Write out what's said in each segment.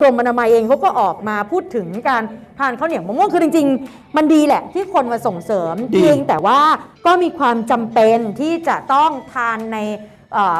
กรมอนามัยเองเขาก็ออกมาพูดถึงการทานข้าวเหนียวมะม่วงคือจริง ๆ มันดีแหละที่คนมาส่งเสริมดีเพียงแต่ว่าก็มีความจำเป็นที่จะต้องทานในเอ่อ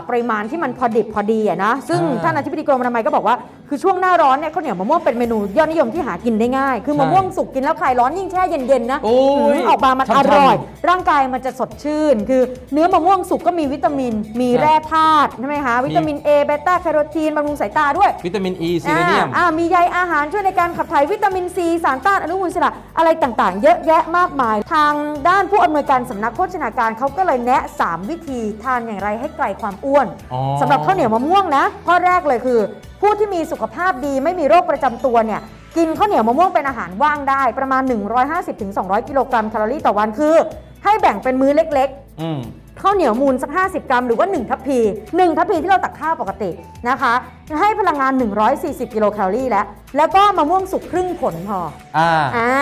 ปริมาณที่มันพอดิบพอดีอะนะซึ่งท่านอธิบดีกรมอนามัยก็บอกว่าคือช่วงหน้าร้อนเนี่ยข้าวเหนียวมะม่วงเป็นเมนูยอดนิยมที่หากินได้ง่าย คือมะม่วงสุกกินแล้วคลายร้อนยิ่งแช่เย็นๆนะโอ้ยอืมออกมามันช่ำๆอร่อย ร่างกายมันจะสดชื่น คือเนื้อมะม่วงสุกก็มีวิตามิน มีครับแร่ธาตุใช่ไหมคะวิตามิน A เบต้าแคโรทีนบำรุงสายตาด้วย วิตามินอีซีเลเนียมอ่าอ่ามีใยอาหารช่วยในการขับถ่ายวิตามินซีสารต้านอนุมูลอิสระอะไรต่างๆ เยอะแยะมากมาย ทางด้านผู้อำนวยการสำนักโภชนาการเขาก็เลยแนะ 3 วิธีทานอย่างไรให้ไกลความอ้วนอ๋อสำหรับข้าวเหนียวมะม่วงนะข้อแรกเลยคือ ผู้ที่มีสุขภาพดีไม่มีโรคประจำตัวเนี่ยกินข้าวเหนียวมะม่วงเป็นอาหารว่างได้ประมาณ 150-200 กิโลกรัมแคลอรี่ต่อวันคือ ให้แบ่งเป็นมื้อเล็กๆอืม ข้าวเหนียวมูลสัก 50 กรัม หรือว่า 1 ทัพพี 1 ทัพพีที่เราตักข้าวปกตินะคะ ให้พลังงาน 140 กิโลแคลอรี่แล้ว แล้วก็มะม่วงสุกครึ่งผลพออ่าอ่า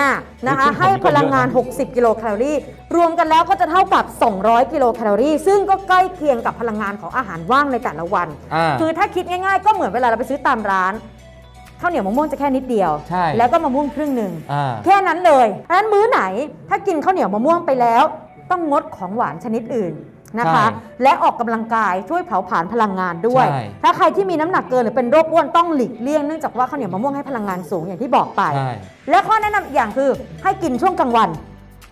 นะคะครึ่งผลให้พลังงานนี่ก็เยอะนะ60 กิโลแคลอรี่ รวมกันแล้วก็จะเท่ากับ 200 กิโลแคลอรี่ ซึ่งก็ใกล้เคียงกับพลังงานของอาหารว่างในแต่ละวันอ่าคือถ้าคิดง่ายๆ ก็เหมือนเวลาเราไปซื้อตามร้านข้าวเหนียวมะม่วงจะแค่นิดเดียวใช่แล้วก็มะม่วงครึ่งหนึ่งอ่าแค่นั้นเลยเพราะฉะนั้นมื้อไหน ถ้ากินข้าวเหนียวมะม่วงไปแล้ว ต้องงดของหวานชนิดอื่นนะคะใช่และออกกำลังกายช่วยเผาผลาญพลังงานด้วยใช่ถ้าใครที่มีน้ำหนักเกินหรือเป็นโรคอ้วนต้องหลีกเลี่ยงเนื่องจากว่าข้าวเหนียวมะม่วงให้พลังงานสูงอย่างที่บอกไปใช่และข้อแนะนำอีกอย่างคือให้กินช่วงกลางวัน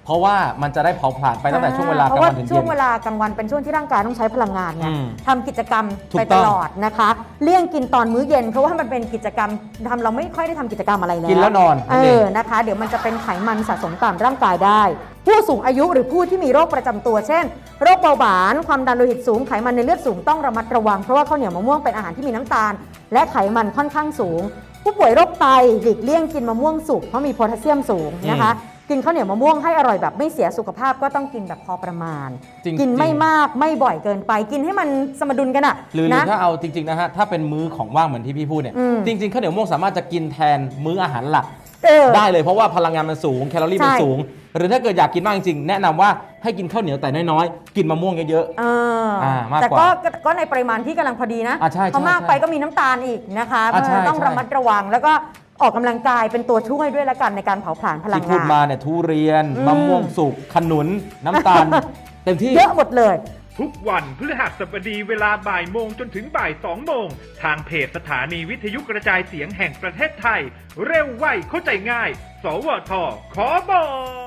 เพราะว่ามันจะได้เผาผลาญไปตั้งแต่ช่วงเวลากเพลางราะว่าวันถึงช่เย็วงนเวลากลางวันเป็นช่วงที่ร่างกายต้องใช้พลังงานไงอืมทำกิจกรรมถูกไปต้ตอง ลอดนะคะ เลี่ยงกินตอนมื้อเย็น เพราะว่ามันเป็นกิจกรรมทำเราไม่ค่อยได้ทำกิจกรรมอะไรแล้ว กินแล้วนอนเอนั่นเองอ นะคะ เดี๋ยวมันจะเป็นไขมันสะสมตามร่างกายได้ ผู้สูงอายุหรือผู้ที่มีโรคประจำตัว เช่น โรคเบาหวาน ความดันโลหิตสูง ไขมันในเลือดสูงต้องระมัดระวัง เพราะว่าข้าวเหนียวมะม่วงเป็นอาหารที่มีน้ำตาล และไขมันค่อนข้างสูง ผู้ป่วยโรคไตหลีกเลี่ยงกินมะม่วงสุกเพราะมีโพแทสเซียมสูงนะคะ กินข้าวเหนียวมะม่วงให้อร่อยแบบไม่เสียสุขภาพก็ต้องกินแบบพอประมาณ จริงๆ กินไม่มากไม่บ่อยเกินไป กินให้มันสมดุลกันอะหรือหรือนะถ้าเอาจริงๆนะฮะถ้าเป็นมื้อของว่างเหมือนที่พี่พูดเนี่ยอืม จริงๆข้าวเหนียวมะม่วงสามารถจะกินแทนมื้ออาหารหลัก เออ ได้เลยเพราะว่าพลังงานมันสูงแคลอรี่มันใช่ สูง หรือถ้าเกิดอยากกินมากจริงๆแนะนำว่าให้กินข้าวเหนียวแต่น้อยๆ กินมะม่วงเยอะเอออ่ามากแต่กว่าก็ก็ก็ในปริมาณที่กำลังพอดีนะอ่าใช่เพราะมากใช่ไปก็มีน้ำตาลอีกนะคะเพอ่าราะฉะใช่นั้นต้องใช่ ระมัดระวังแล้วก็ ออกกำลังกายเป็นตัวช่วยด้วยละกันในการเผาผลาญพๆลัที่งพูดงานมาเนี่ยทุเรียนอืม มะม่วงสุกขนุน น้ำตาล เต็มที่ เยอะหมดเลย ทุกวันพฤหัสบดีเวลาบ่ายโมงจนถึงบ่ายสองโมง ทางเพจสถานีวิทยุกระจายเสียงแห่งประเทศไทย เร็วไวเข้าใจง่าย สวทขอบอก